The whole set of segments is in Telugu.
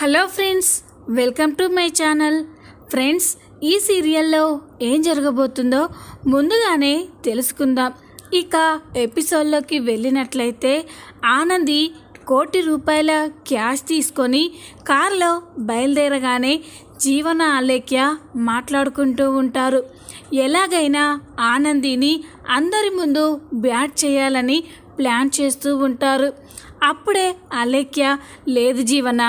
Hello friends welcome to my channel. Friends ఈ సీరియల్లో ఏం జరగబోతుందో ముందుగానే తెలుసుకుందాం. ఇక ఎపిసోడ్లోకి వెళ్ళినట్లయితే ఆనంది కోటి రూపాయల క్యాష్ తీసుకొని కారులో బయలుదేరగానే జీవన ఆలేఖ్య మాట్లాడుకుంటూ ఉంటారు. ఎలాగైనా ఆనందిని అందరి ముందు బ్యాట్ చేయాలని ప్లాన్ చేస్తూ ఉంటారు. అప్పుడే అలేఖ్య లేదు జీవన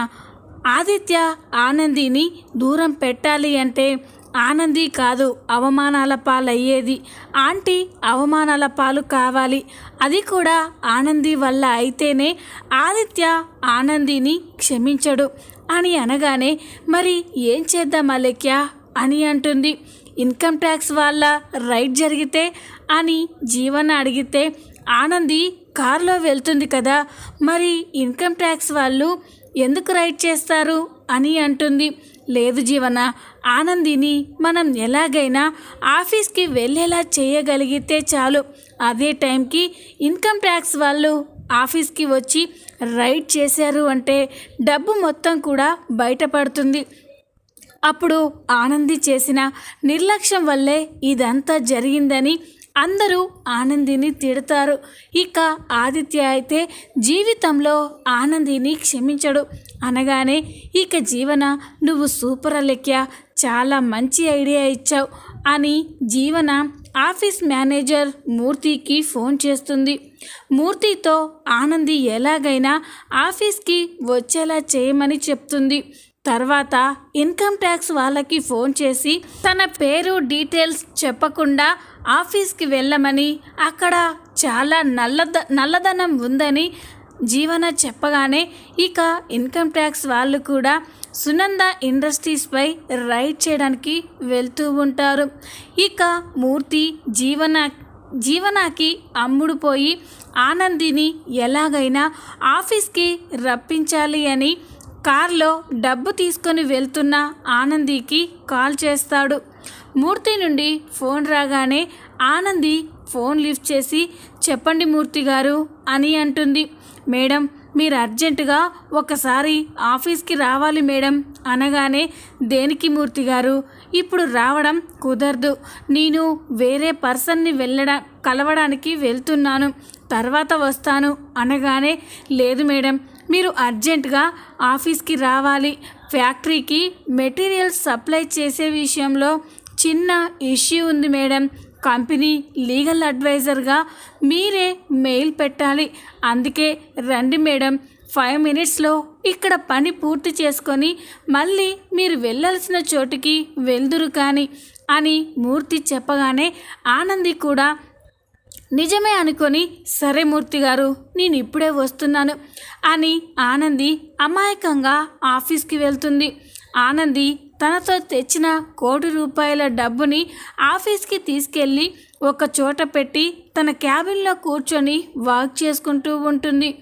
ఆదిత్య ఆనందిని దూరం పెట్టాలి అంటే ఆనంది కాదు అవమానాల పాలయ్యేది. ఆంటీ అవమానాల పాలు కావాలి. అది కూడా ఆనంది వల్ల అయితేనే ఆదిత్య ఆనందిని క్షమించడు అని అనగానే మరి ఏం చేద్దాం అలెక్య అని అంటుంది. ఇన్కమ్ ట్యాక్స్ వాళ్ళ రైట్ జరిగితే? అని జీవన అడిగితే ఆనంది కారులో వెళ్తుంది కదా మరి ఇన్కమ్ ట్యాక్స్ వాళ్ళు ఎందుకు రైట్ చేస్తారు? అని అంటుంది. లేదు జీవన ఆనందిని మనం ఎలాగైనా ఆఫీస్కి వెళ్ళేలా చేయగలిగితే చాలు. అదే టైంకి ఇన్కమ్ ట్యాక్స్ వాళ్ళు ఆఫీస్కి వచ్చి రైడ్ చేశారు అంటే డబ్బు మొత్తం కూడా బయటపడుతుంది. అప్పుడు ఆనంది చేసిన నిర్లక్ష్యం వల్లే ఇదంతా జరిగిందని అందరూ ఆనందిని తిడతారు. ఇక ఆదిత్య అయితే జీవితంలో ఆనందిని క్షమించడు. అనగానే ఇక జీవన నువ్వు సూపర్ అలెక్య చాలా మంచి ఐడియా ఇచ్చావు అని జీవన ఆఫీస్ మేనేజర్ మూర్తికి ఫోన్ చేస్తుంది. మూర్తితో ఆనంది ఎలాగైనా ఆఫీస్కి వచ్చేలా చేయమని చెప్తుంది. తర్వాత ఇన్కమ్ ట్యాక్స్ వాళ్ళకి ఫోన్ చేసి తన పేరు డీటెయిల్స్ చెప్పకుండా ఆఫీస్కి వెళ్ళమని అక్కడ చాలా నల్లద నల్లధనం ఉందని జీవన చెప్పగానే ఇక ఇన్కమ్ ట్యాక్స్ వాళ్ళు కూడా సునంద ఇండస్ట్రీస్పై రైడ్ చేయడానికి వెళ్తూ ఉంటారు. ఇక మూర్తి జీవన జీవనాకి అమ్ముడుపోయి ఆనందిని ఎలాగైనా ఆఫీస్కి రప్పించాలి అని కార్లో డబ్బు తీసుకొని వెళ్తున్న ఆనందికి కాల్ చేస్తాడు. మూర్తి నుండి ఫోన్ రాగానే ఆనంది ఫోన్ లిఫ్ట్ చేసి చెప్పండి మూర్తి గారు అని అంటుంది. మేడం మీరు అర్జెంటుగా ఒకసారి ఆఫీస్కి రావాలి మేడం అనగానే దేనికి మూర్తి గారు? ఇప్పుడు రావడం కుదరదు. నేను వేరే పర్సన్ని వెళ్ళడ కలవడానికి వెళ్తున్నాను. తర్వాత వస్తాను అనగానే లేదు మేడం మీరు అర్జెంటుగా ఆఫీస్కి రావాలి. ఫ్యాక్టరీకి మెటీరియల్స్ సప్లై చేసే విషయంలో చిన్న ఇష్యూ ఉంది మేడం. కంపెనీ లీగల్ అడ్వైజర్గా మీరే మెయిల్ పెట్టాలి. అందుకే రండి మేడం. ఫైవ్ మినిట్స్లో ఇక్కడ పని పూర్తి చేసుకొని మళ్ళీ మీరు వెళ్ళాల్సిన చోటుకి వెళ్దురు కానీ అని మూర్తి చెప్పగానే ఆనంది కూడా నిజమే అనుకొని సరే మూర్తి గారు నేను ఇప్పుడే వస్తున్నాను అని ఆనంది అమాయకంగా ఆఫీస్కి వెళ్తుంది. ఆనంది తనతో తెచ్చిన కోటి రూపాయల డబ్బుని ఆఫీస్కి తీసుకెళ్ళి ఒక చోట పెట్టి తన క్యాబిన్లో కూర్చొని వాక్ చేసుకుంటూ ఉంటుంది.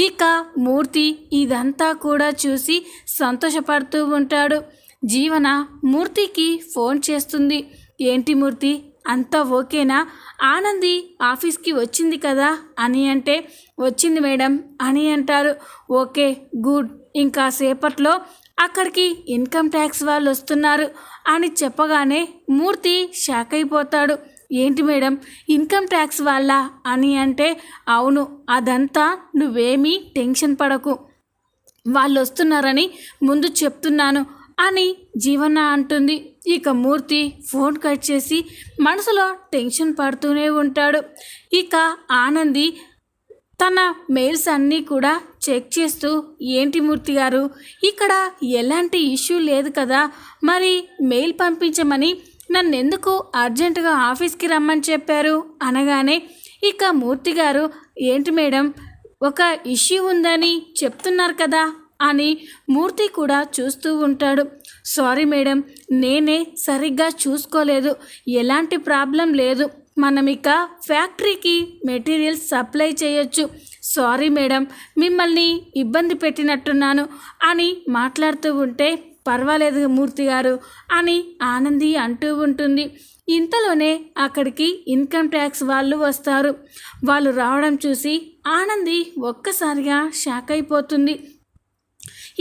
ఇక మూర్తి ఇదంతా కూడా చూసి సంతోషపడుతూ ఉంటాడు. జీవన మూర్తికి ఫోన్ చేస్తుంది. ఏంటి మూర్తి అంతా ఓకేనా? ఆనంది ఆఫీస్కి వచ్చింది కదా? అని అంటే వచ్చింది మేడం అని అంటారు. Okay good. ఇంకా సేపట్లో అక్కడికి ఇన్కమ్ ట్యాక్స్ వాళ్ళు వస్తున్నారు అని చెప్పగానే మూర్తి షాక్ అయిపోతాడు. ఏంటి మేడం ఇన్కమ్ ట్యాక్స్ వాళ్ళ అని అంటే అవును అదంతా నువ్వేమీ టెన్షన్ పడకు. వాళ్ళు వస్తున్నారని ముందు చెప్తున్నాను అని జీవన అంటుంది. ఇక మూర్తి ఫోన్ కట్ చేసి మనసులో టెన్షన్ పడుతూనే ఉంటాడు. ఇక ఆనంది తన మెయిల్స్ అన్నీ కూడా చెక్ చేస్తూ ఏంటి మూర్తి గారు ఇక్కడ ఎలాంటి ఇష్యూ లేదు కదా మరి మెయిల్ పంపించమని నన్ను ఎందుకు అర్జెంటుగా ఆఫీస్కి రమ్మని చెప్పారు? అనగానే ఇక మూర్తి గారు ఏంటి మేడం ఒక ఇష్యూ ఉందని చెప్తున్నారు కదా అని మూర్తి కూడా చూస్తూ ఉంటాడు. సారీ మేడం నేనే సరిగ్గా చూసుకోలేదు. ఎలాంటి ప్రాబ్లం లేదు. మనం ఇక ఫ్యాక్టరీకి మెటీరియల్స్ సప్లై చేయొచ్చు. సారీ మేడం మిమ్మల్ని ఇబ్బంది పెట్టినట్టున్నాను అని మాట్లాడుతూ ఉంటే పర్వాలేదు మూర్తి గారు అని ఆనంది అంటూ ఉంటుంది. ఇంతలోనే అక్కడికి ఇన్కమ్ ట్యాక్స్ వాళ్ళు వస్తారు. వాళ్ళు రావడం చూసి ఆనంది ఒక్కసారిగా షాక్ అయిపోతుంది.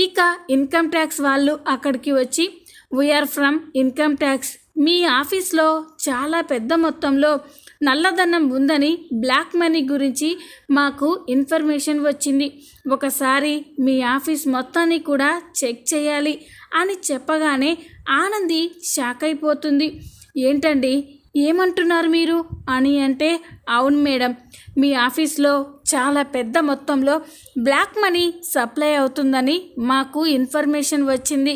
ఇక ఇన్కమ్ ట్యాక్స్ వాళ్ళు అక్కడికి వచ్చి we are from income tax మీ ఆఫీస్లో చాలా పెద్ద మొత్తంలో నల్లధనం ఉందని బ్లాక్ మనీ గురించి మాకు ఇన్ఫర్మేషన్ వచ్చింది. ఒకసారి మీ ఆఫీస్ మొత్తాన్ని కూడా చెక్ చేయాలి అని చెప్పగానే ఆనంది షాక్ అయిపోతుంది. ఏంటండి? ఏమంటున్నారు మీరు? అని అంటే అవును మేడం. మీ ఆఫీస్లో చాలా పెద్ద మొత్తంలో బ్లాక్ మనీ సప్లై అవుతుందని మాకు ఇన్ఫర్మేషన్ వచ్చింది.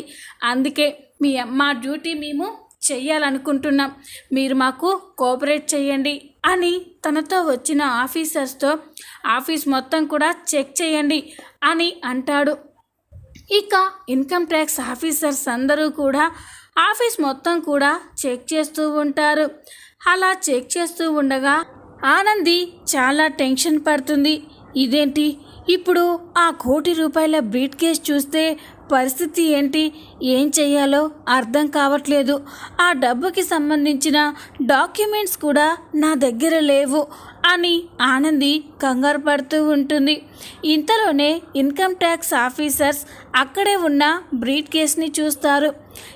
అందుకే మీ మా డ్యూటీ మేము చెయ్యాలనుకుంటున్నాం. మీరు మాకు కోఆపరేట్ చేయండి అని తనతో వచ్చిన ఆఫీసర్స్తో ఆఫీస్ మొత్తం కూడా చెక్ చేయండి అని అంటాడు. ఇక ఇన్కమ్ ట్యాక్స్ ఆఫీసర్స్ అందరూ కూడా ఆఫీస్ మొత్తం కూడా చెక్ చేస్తూ ఉంటారు. అలా చెక్ చేస్తూ ఉండగా ఆనంది చాలా టెన్షన్ పడుతుంది. ఇదేంటి? ఇప్పుడు ఆ కోటి రూపాయల బ్రీట్ కేస్ చూస్తే పరిస్థితి ఏంటి? ఏం చెయ్యాలో అర్థం కావట్లేదు. ఆ డబ్బుకి సంబంధించిన డాక్యుమెంట్స్ కూడా నా దగ్గర లేవు. అని ఆనంది కంగారు పడుతూ ఉంటుంది. ఇంతలోనే ఇన్కమ్ ట్యాక్స్ ఆఫీసర్స్ అక్కడే ఉన్న బ్రీడ్ కేస్ని చూస్తారు.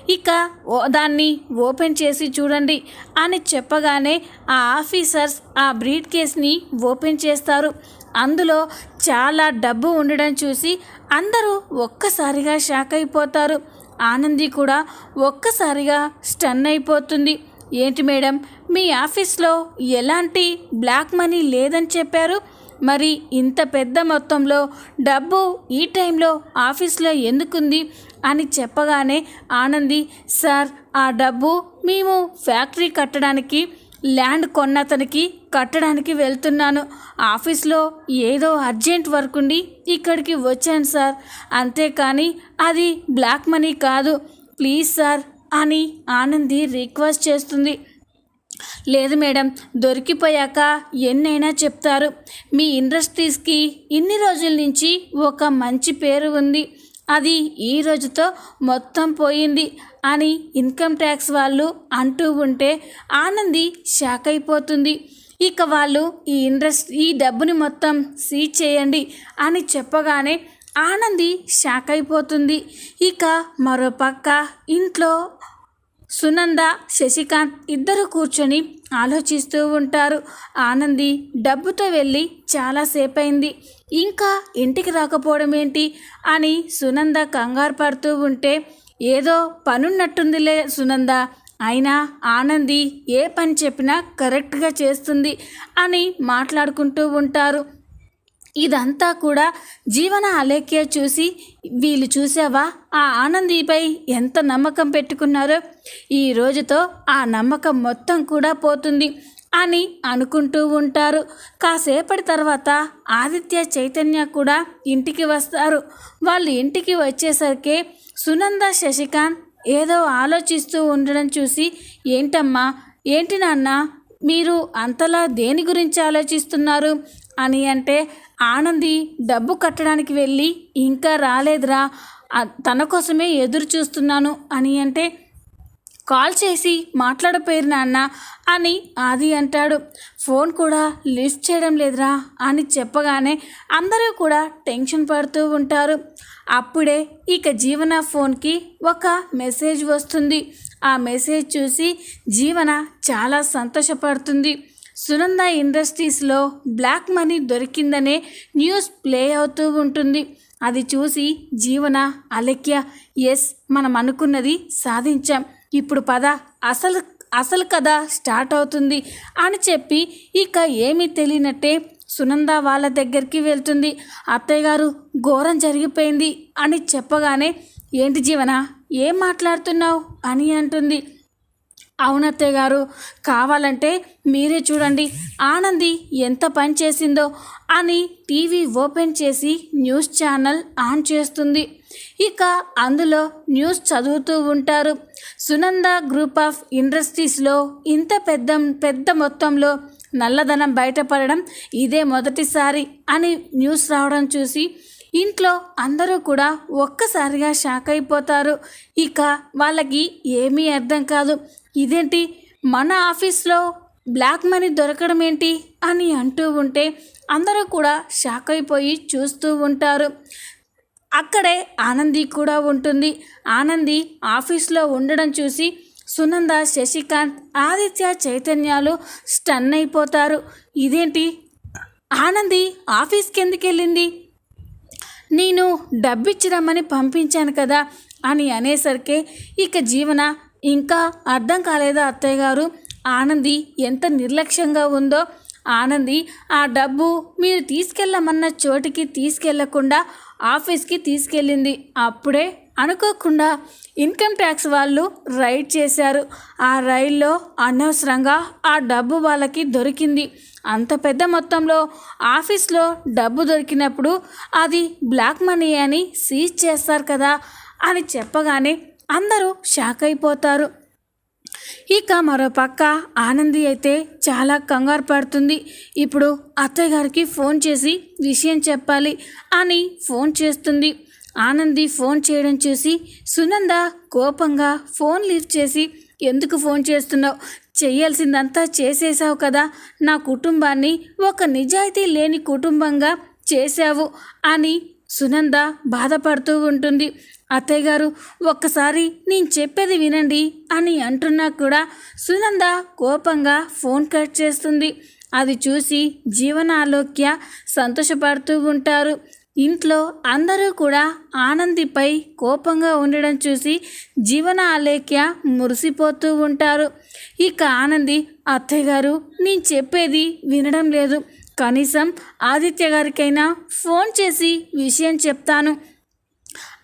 ఇక ఓ- దాన్ని ఓపెన్ చేసి చూడండి అని చెప్పగానే ఆ ఆఫీసర్స్ ఆ బ్రీడ్ కేస్ని ఓపెన్ చేస్తారు. అందులో చాలా డబ్బు ఉండడం చూసి అందరూ ఒక్కసారిగా షాక్ అయిపోతారు. ఆనంది కూడా ఒక్కసారిగా స్టన్ అయిపోతుంది. ఏంటి మేడం? మీ ఆఫీస్లో ఎలాంటి బ్లాక్ మనీ లేదని చెప్పారు? మరి ఇంత పెద్ద మొత్తంలో డబ్బు ఈ టైంలో ఆఫీస్లో ఎందుకుంది అని చెప్పగానే ఆనంది సార్ ఆ డబ్బు మేము ఫ్యాక్టరీ కట్టడానికి ల్యాండ్ కొన్నతనికి కట్టడానికి వెళ్తున్నాను. ఆఫీస్లో ఏదో అర్జెంట్ వర్క్ ఉండి ఇక్కడికి వచ్చాను సార్. అంతేకాని అది బ్లాక్ మనీ కాదు. ప్లీజ్ సార్ అని ఆనంది రిక్వెస్ట్ చేస్తుంది. లేదు మేడం దొరికిపోయాక ఎన్నైనా చెప్తారు. మీ ఇండస్ట్రీస్కి ఇన్ని రోజుల నుంచి ఒక మంచి పేరు ఉంది. అది ఈ రోజుతో మొత్తం పోయింది అని ఇన్కమ్ ట్యాక్స్ వాళ్ళు అంటూ ఉంటే ఆనంది షాక్ అయిపోతుంది. ఇక వాళ్ళు ఈ ఇండస్ట్రీ ఈ డబ్బుని మొత్తం సీజ్ చేయండి అని చెప్పగానే ఆనంది షాక్ అయిపోతుంది. ఇక మరో పక్క ఇంట్లో సునంద శశికాంత్ ఇద్దరు కూర్చొని ఆలోచిస్తూ ఉంటారు. ఆనంది డబ్బుతో వెళ్ళి చాలాసేపు అయింది ఇంకా ఇంటికి రాకపోవడం ఏంటి అని సునంద కంగారు పడుతూ ఉంటే ఏదో పనున్నట్టుందిలే సునంద. అయినా ఆనంది ఏ పని చెప్పినా కరెక్ట్గా చేస్తుంది అని మాట్లాడుకుంటూ ఉంటారు. ఇదంతా కూడా జీవన అలేఖ్య చూసి వీళ్ళు చూసావా? ఆ ఆనందిపై ఎంత నమ్మకం పెట్టుకున్నారో? ఈ రోజుతో ఆ నమ్మకం మొత్తం కూడా పోతుంది అని అనుకుంటూ ఉంటారు. కాసేపటి తర్వాత ఆదిత్య చైతన్య కూడా ఇంటికి వస్తారు. వాళ్ళు ఇంటికి వచ్చేసరికి సునంద శశికాంత్ ఏదో ఆలోచిస్తూ ఉండడం చూసి ఏంటమ్మా? ఏంటి నాన్న? మీరు అంతలా దేని గురించి ఆలోచిస్తున్నారు? అని అంటే ఆనంది డబ్బు కట్టడానికి వెళ్ళి ఇంకా రాలేదురా. తన కోసమే ఎదురు చూస్తున్నాను అని అంటే కాల్ చేసి మాట్లాడపోయారు నాన్న అని ఆది అంటాడు. ఫోన్ కూడా లిఫ్ట్ చేయడం లేదురా అని చెప్పగానే అందరూ కూడా టెన్షన్ పడుతూ ఉంటారు. అప్పుడే ఇక జీవన ఫోన్కి ఒక మెసేజ్ వస్తుంది. ఆ మెసేజ్ చూసి జీవన చాలా సంతోషపడుతుంది. సునంద ఇండస్ట్రీస్లో బ్లాక్ మనీ దొరికిందనే న్యూస్ ప్లే అవుతూ ఉంటుంది. అది చూసి జీవన అలక్య ఎస్ మనం అనుకున్నది సాధించాం. ఇప్పుడు పద అసలు అసలు కథ స్టార్ట్ అవుతుంది అని చెప్పి ఇక ఏమీ తెలియనట్టే సునంద వాళ్ళ దగ్గరికి వెళ్తుంది. అత్తయ్య గారు ఘోరం జరిగిపోయింది అని చెప్పగానే ఏంటి జీవన ఏం మాట్లాడుతున్నావు అని అంటుంది. అవునత్తయ్య గారు కావాలంటే మీరే చూడండి. ఆనంది ఎంత పని చేసిందో అని టీవీ ఓపెన్ చేసి న్యూస్ ఛానల్ ఆన్ చేస్తుంది. ఇక అందులో న్యూస్ చదువుతూ ఉంటారు. సునంద గ్రూప్ ఆఫ్ ఇండస్ట్రీస్లో ఇంత పెద్ద పెద్ద మొత్తంలో నల్లధనం బయటపడడం ఇదే మొదటిసారి అని న్యూస్ రావడం చూసి ఇంట్లో అందరూ కూడా ఒక్కసారిగా షాక్ అయిపోతారు. ఇక వాళ్ళకి ఏమీ అర్థం కాదు. ఇదేంటి? మన ఆఫీస్లో బ్లాక్ మనీ దొరకడం ఏంటి? అని అంటూ ఉంటే అందరూ కూడా షాక్ అయిపోయి చూస్తూ ఉంటారు. అక్కడే ఆనంది కూడా ఉంటుంది. ఆనంది ఆఫీస్లో ఉండడం చూసి సునంద శశికాంత్ ఆదిత్య చైతన్యాలు స్టన్ అయిపోతారు. ఇదేంటి? ఆనంది ఆఫీస్కి ఎందుకు వెళ్ళింది? నేను డబ్బిచ్చిరమ్మని పంపించాను కదా అని అనేసరికి ఇక జీవన ఇంకా అర్థం కాలేదా అత్తయ్య గారు? ఆనంది ఎంత నిర్లక్ష్యంగా ఉందో. ఆనంది ఆ డబ్బు మీరు తీసుకెళ్ళమన్న చోటికి తీసుకెళ్ళకుండా ఆఫీస్కి తీసుకెళ్ళింది. అప్పుడే అనుకోకుండా ఇన్కమ్ ట్యాక్స్ వాళ్ళు రైడ్ చేశారు. ఆ రైల్లో అనవసరంగా ఆ డబ్బు వాళ్ళకి దొరికింది. అంత పెద్ద మొత్తంలో ఆఫీస్లో డబ్బు దొరికినప్పుడు అది బ్లాక్ మనీ అని సీజ్ చేస్తారు కదా అని చెప్పగానే అందరూ షాక్ అయిపోతారు ఇక మరో పక్క ఆనంది అయితే చాలా కంగారు పడుతుంది. ఇప్పుడు అత్తయ్య గారికి ఫోన్ చేసి విషయం చెప్పాలి అని ఫోన్ చేస్తుంది. ఆనంది ఫోన్ చేయడం చూసి సునంద కోపంగా ఫోన్ లిఫ్ట్ చేసి ఎందుకు ఫోన్ చేస్తున్నావు? చేయాల్సిందంతా చేసేసావు కదా. నా కుటుంబాన్ని ఒక నిజాయితీ లేని కుటుంబంగా చేశావు అని సునంద బాధపడుతూ ఉంటుంది. అత్తయ్య గారు ఒక్కసారి నేను చెప్పేది వినండి అని అంటున్నా కూడా సునంద కోపంగా ఫోన్ కట్ చేస్తుంది. అది చూసి జీవనాలోక్య సంతోషపడుతూ ఉంటారు. ఇంట్లో అందరూ కూడా ఆనందిపై కోపంగా ఉండడం చూసి జీవన ఆలేఖ్య మురిసిపోతూ ఉంటారు. ఇక ఆనంది అత్తయ్య గారు నేను చెప్పేది వినడం లేదు. కనీసం ఆదిత్య గారికైనా ఫోన్ చేసి విషయం చెప్తాను.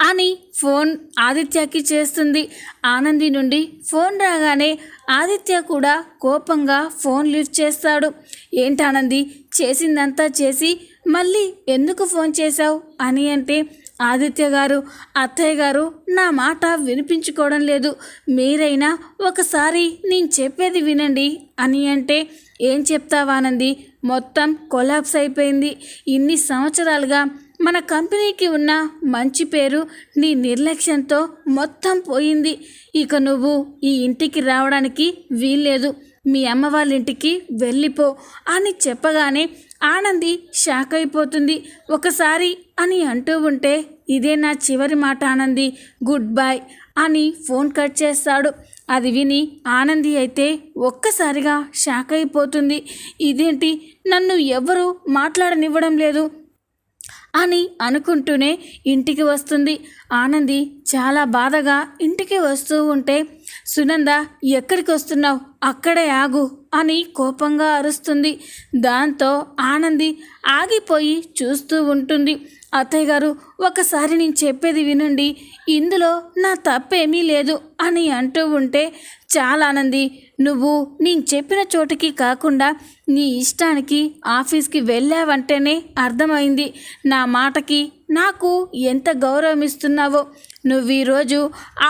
అని ఫోన్ ఆదిత్యకి చేస్తుంది. ఆనంది నుండి ఫోన్ రాగానే ఆదిత్య కూడా కోపంగా ఫోన్ లిఫ్ట్ చేస్తాడు. ఏంటానంది చేసిందంతా చేసి మళ్ళీ ఎందుకు ఫోన్ చేశావు? అని అంటే ఆదిత్య గారు అత్తయ్య గారు నా మాట వినిపించుకోవడం లేదు. మీరైనా ఒకసారి నేను చెప్పేది వినండి. అని అంటే ఏం చెప్తావానంది మొత్తం కొలాప్స్ అయిపోయింది. ఇన్ని సంవత్సరాలుగా మన కంపెనీకి ఉన్న మంచి పేరు నీ నిర్లక్ష్యంతో మొత్తం పోయింది. ఇక నువ్వు ఈ ఇంటికి రావడానికి వీల్లేదు. మీ అమ్మ వాళ్ళ ఇంటికి వెళ్ళిపో అని చెప్పగానే ఆనంది షాక్ అయిపోతుంది. ఒకసారి అని అంటూ ఉంటే ఇదే నా చివరి మాట ఆనంది. గుడ్ బాయ్ అని ఫోన్ కట్ చేస్తాడు. అది విని ఆనంది అయితే ఒక్కసారిగా షాక్ అయిపోతుంది. ఇదేంటి? నన్ను ఎవరు మాట్లాడనివ్వడం లేదు. అని అనుకుంటూనే ఇంటికి వస్తుంది. ఆనంది చాలా బాధగా ఇంటికి వస్తూ ఉంటే సునంద ఎక్కడికి వస్తున్నావు? అక్కడే ఆగు అని కోపంగా అరుస్తుంది. దాంతో ఆనంది ఆగిపోయి చూస్తూ ఉంటుంది. అత్తయ్య గారు ఒకసారి నేను చెప్పేది వినండి. ఇందులో నా తప్పేమీ లేదు అని అంటూ ఉంటే చాలా ఆనంది నువ్వు నేను చెప్పిన చోటుకి కాకుండా నీ ఇష్టానికి ఆఫీస్కి వెళ్ళావంటేనే అర్థమైంది. నా మాటకి నాకు ఎంత గౌరవం ఇస్తున్నావో. నువ్వు ఈరోజు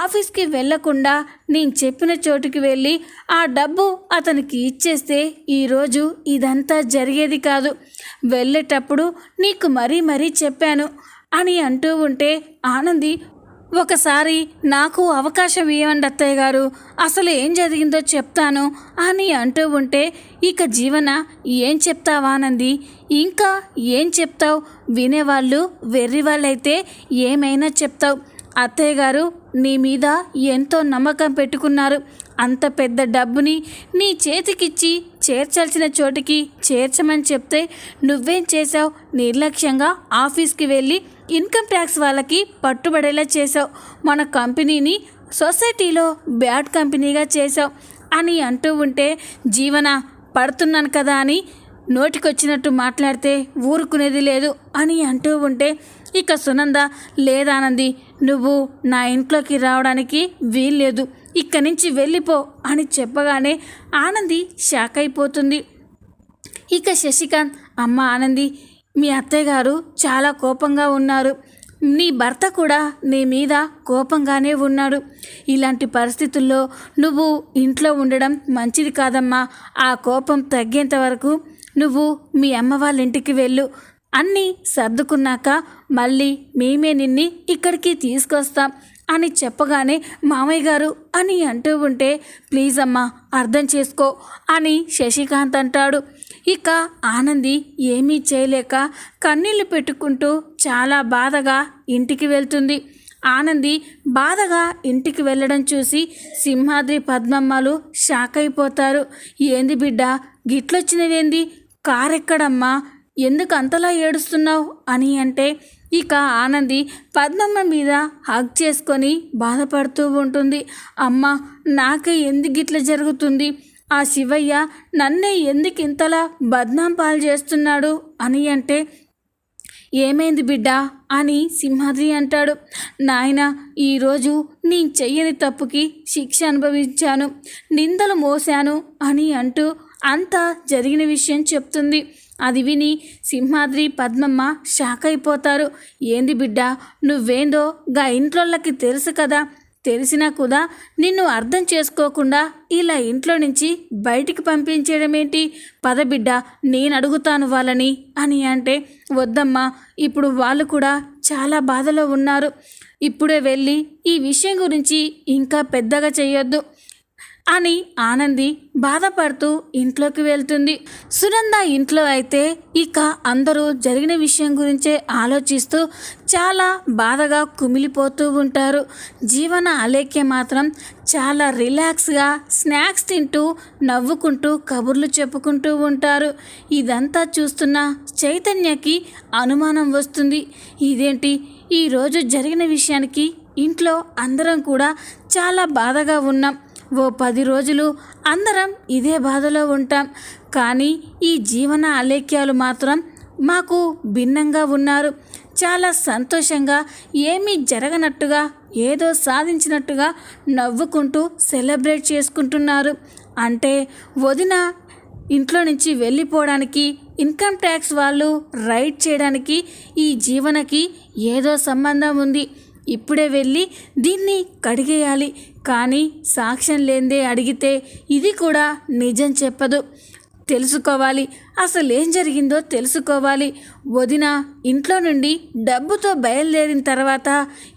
ఆఫీస్కి వెళ్ళకుండా నేను చెప్పిన చోటుకి వెళ్ళి ఆ డబ్బు అతనికి ఇచ్చేస్తే ఈరోజు ఇదంతా జరిగేది కాదు. వెళ్ళేటప్పుడు నీకు మరీ మరీ చెప్పాను అని అంటూ ఉంటే ఆనంది ఒకసారి నాకు అవకాశం ఇవ్వండి అత్తయ్య గారు. అసలు ఏం జరిగిందో చెప్తాను అని అంటూ ఉంటే ఇక జీవన ఏం చెప్తావానంది ఇంకా ఏం చెప్తావు? వినేవాళ్ళు వెర్రి వాళ్ళైతే ఏమైనా చెప్తావు? అత్తయ్య గారు నీ మీద ఎంతో నమ్మకం పెట్టుకున్నారు. అంత పెద్ద డబ్బుని నీ చేతికిచ్చి చేర్చాల్సిన చోటికి చేర్చమని చెప్తే నువ్వేం చేసావు నిర్లక్ష్యంగా ఆఫీస్కి వెళ్ళి ఇన్కమ్ ట్యాక్స్ వాళ్ళకి పట్టుబడేలా చేసావు మన కంపెనీని సొసైటీలో బ్యాడ్ కంపెనీగా చేసావు అని అంటూ ఉంటే జీవన పడుతున్నాను కదా అని నోటికొచ్చినట్టు మాట్లాడితే ఊరుకునేది లేదు అని అంటూ ఉంటే ఇక సునంద లేదానంది నువ్వు నా ఇంట్లోకి రావడానికి వీల్లేదు ఇక్కడి నుంచి వెళ్ళిపో అని చెప్పగానే ఆనంది షాక్ అయిపోతుంది. ఇక శశికాంత్ అమ్మ ఆనంది మీ అత్తయ్య గారు చాలా కోపంగా ఉన్నారు. నీ భర్త కూడా నీ మీద కోపంగానే ఉన్నాడు. ఇలాంటి పరిస్థితుల్లో నువ్వు ఇంట్లో ఉండడం మంచిది కాదమ్మా. ఆ కోపం తగ్గేంత వరకు నువ్వు మీ అమ్మ వాళ్ళ ఇంటికి వెళ్ళు. అన్నీ సర్దుకున్నాక మళ్ళీ మేమే నిన్ని ఇక్కడికి తీసుకొస్తాం అని చెప్పగానే మామయ్య గారు అని అంటూ ఉంటే ప్లీజ్ అమ్మా అర్థం చేసుకో అని శశికాంత్ అంటాడు. ఇక ఆనంది ఏమీ చేయలేక కన్నీళ్ళు పెట్టుకుంటూ చాలా బాధగా ఇంటికి వెళ్తుంది. ఆనంది బాధగా ఇంటికి వెళ్ళడం చూసి సింహాద్రి పద్మమ్మలు షాక్ అయిపోతారు. ఏంది బిడ్డ గిట్లొచ్చినవేంది? కారెక్కడమ్మా? ఎందుకు అంతలా ఏడుస్తున్నావు అని అంటే ఇక ఆనంది పద్మమ్మ మీద హగ్ చేసుకొని బాధపడుతూ ఉంటుంది. అమ్మ నాకే ఎందుకు గిట్ల జరుగుతుంది? ఆ శివయ్య నన్నే ఎందుకు ఇంతలా బద్నాం పాలు చేస్తున్నాడు? అని అంటే ఏమైంది బిడ్డ? అని సింహాద్రి అంటాడు. నాయన ఈరోజు నీ చెయ్యని తప్పుకి శిక్ష అనుభవించాను నిందలు మోశాను అని అంటూ అంతా జరిగిన విషయం చెప్తుంది. అది విని సింహాద్రి పద్మమ్మ షాక్ అయిపోతారు ఏంది బిడ్డ నువ్వేందో గా ఇంట్లోళ్ళకి తెలుసు కదా తెలిసినా కూడా నిన్ను అర్థం చేసుకోకుండా ఇలా ఇంట్లో నుంచి బయటికి పంపించడం ఏంటి పదబిడ్డ నేను అడుగుతాను వాళ్ళని. అని అంటే వద్దమ్మా ఇప్పుడు వాళ్ళు కూడా చాలా బాధలో ఉన్నారు. ఇప్పుడే వెళ్ళి ఈ విషయం గురించి ఇంకా పెద్దగా చేయొద్దు అని ఆనంది బాధపడుతూ ఇంట్లోకి వెళ్తుంది. సునంద ఇంట్లో అయితే ఇక అందరూ జరిగిన విషయం గురించే ఆలోచిస్తూ చాలా బాధగా కుమిలిపోతూ ఉంటారు. జీవన అలేఖ్య మాత్రం చాలా రిలాక్స్గా స్నాక్స్ తింటూ నవ్వుకుంటూ కబుర్లు చెప్పుకుంటూ ఉంటారు. ఇదంతా చూస్తున్న చైతన్యకి అనుమానం వస్తుంది. ఇదేంటి? ఈరోజు జరిగిన విషయానికి ఇంట్లో అందరం కూడా చాలా బాధగా ఉన్నాం. ఓ పది రోజులు అందరం ఇదే బాధలో ఉంటాం. కానీ ఈ జీవన అలేఖ్యాలు మాత్రం మాకు భిన్నంగా ఉన్నారు. చాలా సంతోషంగా ఏమీ జరగనట్టుగా ఏదో సాధించినట్టుగా నవ్వుకుంటూ సెలబ్రేట్ చేసుకుంటున్నారు. అంటే వదిన ఇంట్లో నుంచి వెళ్ళిపోవడానికి ఇన్కమ్ ట్యాక్స్ వాళ్ళు రైడ్ చేయడానికి ఈ జీవనకి ఏదో సంబంధం ఉంది. ఇప్పుడే వెళ్ళి దీన్ని కడిగేయాలి. కానీ సాక్ష్యం లేందే అడిగితే ఇది కూడా నిజం చెప్పదు. తెలుసుకోవాలి. అసలు ఏం జరిగిందో తెలుసుకోవాలి. వదిన ఇంట్లో నుండి డబ్బుతో బయలుదేరిన తర్వాత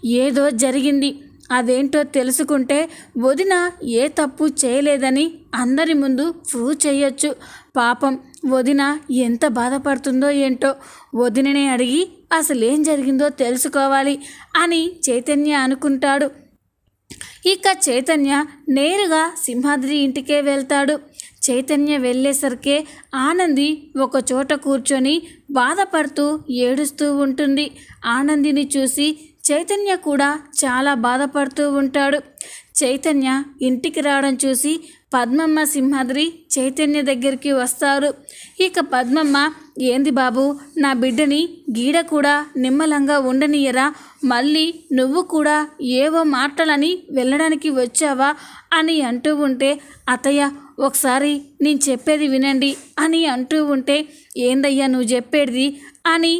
ఏదో జరిగింది. అదేంటో తెలుసుకుంటే వదిన ఏ తప్పు చేయలేదని అందరి ముందు ప్రూవ్ చేయొచ్చు. పాపం వదిన ఎంత బాధపడుతుందో ఏంటో వదిననే అడిగి అసలు ఏం జరిగిందో తెలుసుకోవాలి అని చైతన్య అనుకుంటాడు. ఇక చైతన్య నేరుగా సింహాద్రి ఇంటికే వెళ్తాడు. చైతన్య వెళ్ళేసరికే ఆనంది ఒక చోట కూర్చొని బాధపడుతూ ఏడుస్తూ ఉంటుంది. ఆనందిని చూసి చైతన్య కూడా చాలా బాధపడుతూ ఉంటాడు. చైతన్య ఇంటికి రావడం చూసి పద్మమ్మ సింహాద్రి చైతన్య దగ్గరికి వస్తారు. ఇక పద్మమ్మ ఏంది బాబు నా బిడ్డని గీడ కూడా నిమ్మలంగా ఉండనియరా? మళ్ళీ నువ్వు కూడా ఏవో మాటలని వెళ్ళడానికి వచ్చావా? అని అంటూ ఉంటే అత్తయ్య ఒకసారి నేను చెప్పేది వినండి అని అంటూ ఉంటే ఏందయ్యా నువ్వు చెప్పేది? అని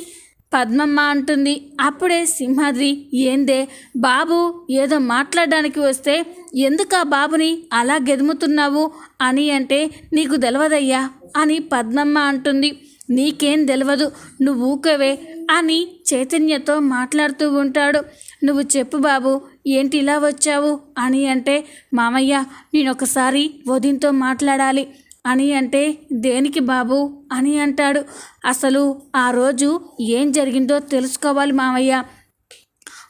పద్మమ్మ అంటుంది. అప్పుడే సింహాద్రి ఏందే? బాబు ఏదో మాట్లాడడానికి వస్తే ఎందుకు ఆ బాబుని అలా గెదుముతున్నావు? అని అంటే నీకు తెలియదయ్యా అని పద్మమ్మ అంటుంది. నీకేం తెలియదు నువ్వు ఊకవే అని చైతన్యతో మాట్లాడుతూ ఉంటాడు. నువ్వు చెప్పు బాబు ఏంటి ఇలా వచ్చావు? అని అంటే మామయ్య నేను ఒకసారి వదినతో మాట్లాడాలి. అని అంటే దేనికి బాబు? అని అంటాడు. అసలు ఆ రోజు ఏం జరిగిందో తెలుసుకోవాలి మామయ్య.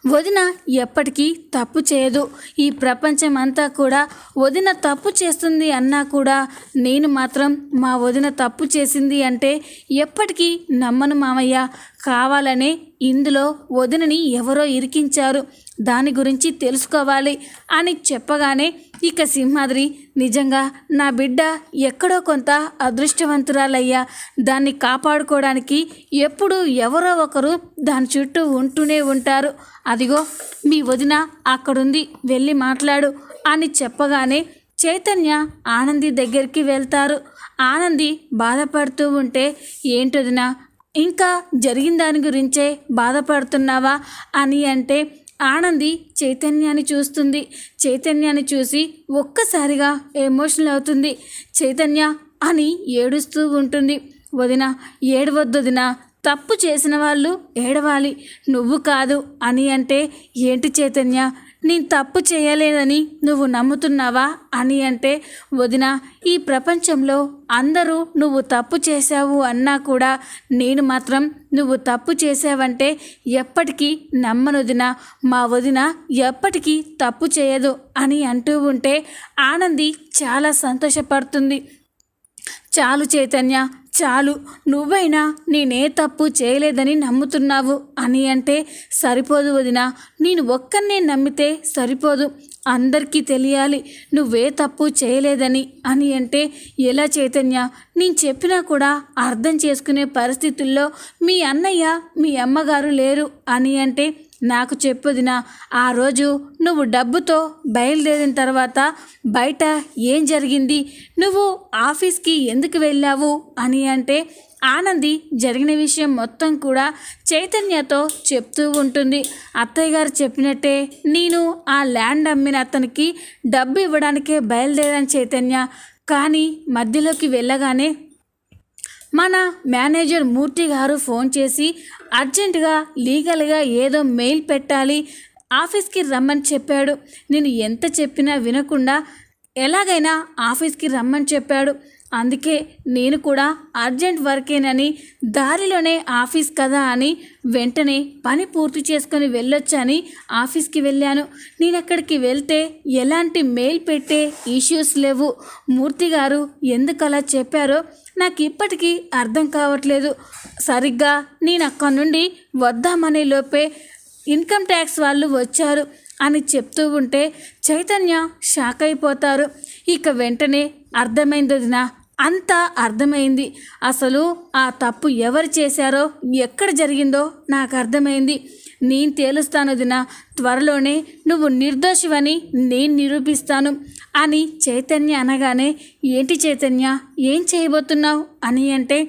వదిన ఎప్పటికీ తప్పు చేయదు. ఈ ప్రపంచం అంతా కూడా వదిన తప్పు చేస్తుంది అన్నా కూడా నేను మాత్రం మా వదిన తప్పు చేసింది అంటే ఎప్పటికీ నమ్మను మామయ్య. కావాలనే ఇందులో వదినని ఎవరో ఇరికించారు. దాని గురించి తెలుసుకోవాలి అని చెప్పగానే ఇక సింహాద్రి నిజంగా నా బిడ్డ ఎక్కడో కొంత అదృష్టవంతురాలయ్యా. దాన్ని కాపాడుకోవడానికి ఎప్పుడు ఎవరో ఒకరు దాని చుట్టూ ఉంటూనే ఉంటారు. అదిగో మీ వదిన అక్కడుంది వెళ్ళి మాట్లాడు అని చెప్పగానే చైతన్య ఆనంది దగ్గరికి వెళ్తారు. ఆనంది బాధపడుతూ ఉంటే ఏంటొదినా ఇంకా జరిగిన దాని గురించే బాధపడుతున్నావా అని అంటే ఆనంది చైతన్యాన్ని చూస్తుంది. చైతన్యాన్ని చూసి ఒక్కసారిగా ఎమోషనల్ అవుతుంది. చైతన్య అని ఏడుస్తూ ఉంటుంది. వదిన ఏడవద్దొదిన తప్పు చేసిన వాళ్ళు ఏడవాలి. నువ్వు కాదు అని అంటే ఏంటి చైతన్య? నేను తప్పు చేయలేదని నువ్వు నమ్ముతున్నావా అని అంటే వదిన ఈ ప్రపంచంలో అందరూ నువ్వు తప్పు చేశావు అన్నా కూడా నేను మాత్రం నువ్వు తప్పు చేసావంటే ఎప్పటికీ నమ్మనొదిన మా వదిన ఎప్పటికీ తప్పు చేయదు అని అంటూ ఉంటే ఆనంది చాలా సంతోషపడుతుంది. చాలు చైతన్య చాలు. నువ్వైనా నేనే తప్పు చేయలేదని నమ్ముతున్నావు అని అంటే సరిపోదు వదిన. నేను ఒక్కనే నమ్మితే సరిపోదు. అందరికీ తెలియాలి నువ్వే తప్పు చేయలేదని అని అంటే ఎలా చైతన్య? నేను చెప్పినా కూడా అర్థం చేసుకునే పరిస్థితుల్లో మీ అన్నయ్య మీ అమ్మగారు లేరు అని అంటే నాకు చెప్పుదిన ఆ రోజు నువ్వు డబ్బుతో బయలుదేరిన తర్వాత బయట ఏం జరిగింది? నువ్వు ఆఫీస్కి ఎందుకు వెళ్ళావు? అని అంటే ఆనంది జరిగిన విషయం మొత్తం కూడా చైతన్యతో చెప్తూ ఉంటుంది. అత్తయ్య గారు చెప్పినట్టే నేను ఆ ల్యాండ్ అమ్మిన అతనికి డబ్బు ఇవ్వడానికే బయలుదేరాను చైతన్య. కానీ మధ్యలోకి వెళ్ళగానే మన మేనేజర్ మూర్తి గారు ఫోన్ చేసి అర్జెంటుగా లీగల్గా ఏదో మెయిల్ పెట్టాలి ఆఫీస్కి రమ్మని చెప్పాడు. నేను ఎంత చెప్పినా వినకుండా ఎలాగైనా ఆఫీస్కి రమ్మని చెప్పాడు. అందుకే నేను కూడా అర్జెంట్ వర్కేనని దారిలోనే ఆఫీస్ కదా అని వెంటనే పని పూర్తి చేసుకొని వెళ్ళొచ్చని ఆఫీస్కి వెళ్ళాను. నేను అక్కడికి వెళ్తే ఎలాంటి మెయిల్ పెట్టే ఇష్యూస్ లేవు. మూర్తి గారు ఎందుకు అలా చెప్పారో నాకు ఇప్పటికీ అర్థం కావట్లేదు. సరిగ్గా నేను అక్కడి నుండి వద్దామనే లోపే ఇన్కమ్ ట్యాక్స్ వాళ్ళు వచ్చారు అని చెప్తూ ఉంటే చైతన్య షాక్ అయిపోతారు. ఇక వెంటనే అర్థమైంది వదిన అంతా అర్థమైంది. అసలు ఆ తప్పు ఎవరు చేశారో ఎక్కడ జరిగిందో నాకు అర్థమైంది. నేను తేలుస్తాను దిన త్వరలోనే నువ్వు నిర్దోషివని నేను నిరూపిస్తాను అని చైతన్య అనగానే ఏంటి చైతన్య? ఏం చేయబోతున్నావు? అని అంటే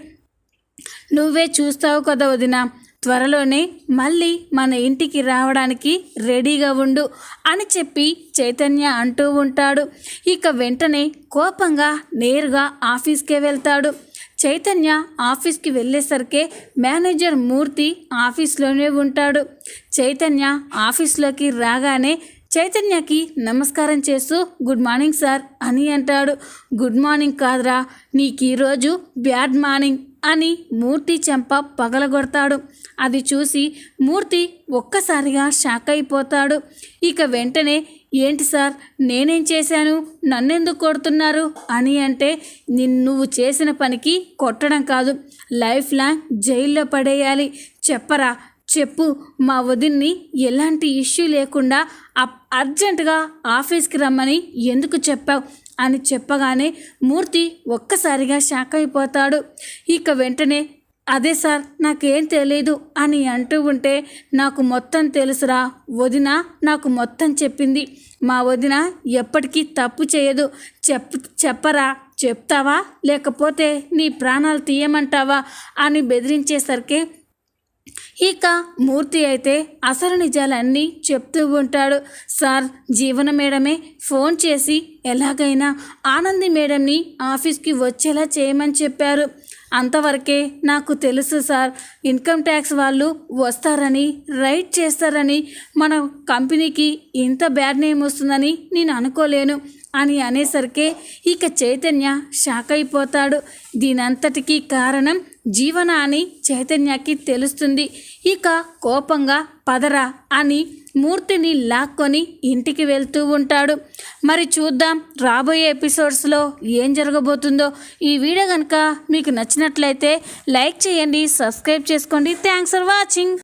నువ్వే చూస్తావు కదా వదిన. త్వరలోనే మళ్ళీ మన ఇంటికి రావడానికి రెడీగా ఉండు అని చెప్పి చైతన్య అంటూ ఉంటాడు. ఇక వెంటనే కోపంగా నేరుగా ఆఫీస్కే వెళ్తాడు. చైతన్య ఆఫీస్కి వెళ్ళేసరికే మేనేజర్ మూర్తి ఆఫీస్లోనే ఉంటాడు. చైతన్య ఆఫీస్లోకి రాగానే చైతన్యకి నమస్కారం చేస్తూ గుడ్ మార్నింగ్ సార్ అని అంటాడు. గుడ్ మార్నింగ్ కాదురా నీకు ఈరోజు బ్యాడ్ మార్నింగ్ అని మూర్తి చెంప పగలగొడతాడు. అది చూసి మూర్తి ఒక్కసారిగా షాక్ అయిపోతాడు. ఇక వెంటనే ఏంటి సార్? నేనేం చేశాను? నన్నెందుకు కొడుతున్నారు? అని అంటే నువ్వు చేసిన పనికి కొట్టడం కాదు. లైఫ్ లాంగ్ జైల్లో పడేయాలి. చెప్పరా? చెప్పు. మా వదిన్ని ఎలాంటి ఇష్యూ లేకుండా అర్జెంటుగా ఆఫీస్కి రమ్మని ఎందుకు చెప్పావు? అని చెప్పగానే మూర్తి ఒక్కసారిగా షాక్ అయిపోతాడు. ఇక వెంటనే అదే సార్ నాకేం తెలీదు అని అంటూ ఉంటే నాకు మొత్తం తెలుసురా. వదిన నాకు మొత్తం చెప్పింది. మా వదిన ఎప్పటికీ తప్పు చేయదు. చెప్ చెప్పరా చెప్తావా? లేకపోతే నీ ప్రాణాలు తీయమంటావా? అని బెదిరించేసరికి ఇక మూర్తి అయితే అసలు నిజాలన్నీ చెప్తూ ఉంటాడు. సార్ జీవన మేడమే ఫోన్ చేసి ఎలాగైనా ఆనంది మేడంని ఆఫీస్కి వచ్చేలా చేయమని చెప్పారు. అంతవరకే నాకు తెలుసు సార్. ఇన్కమ్ ట్యాక్స్ వాళ్ళు వస్తారని రైట్ చేస్తారని మన కంపెనీకి ఇంత బ్యాడ్ నేమ్ వస్తుందని నేను అనుకోలేను అని అనేసరికి ఇక చైతన్య షాక్ అయిపోతాడు. దీనంతటికీ కారణం జీవన అని చైతన్యకి తెలుస్తుంది. ఇక కోపంగా పదరా అని మూర్తిని లాక్కొని ఇంటికి వెళ్తూ ఉంటాడు. మరి చూద్దాం రాబోయే ఎపిసోడ్స్లో ఏం జరగబోతుందో. ఈ వీడియో కనుక మీకు నచ్చినట్లయితే లైక్ చేయండి సబ్స్క్రైబ్ చేసుకోండి. Thanks for watching.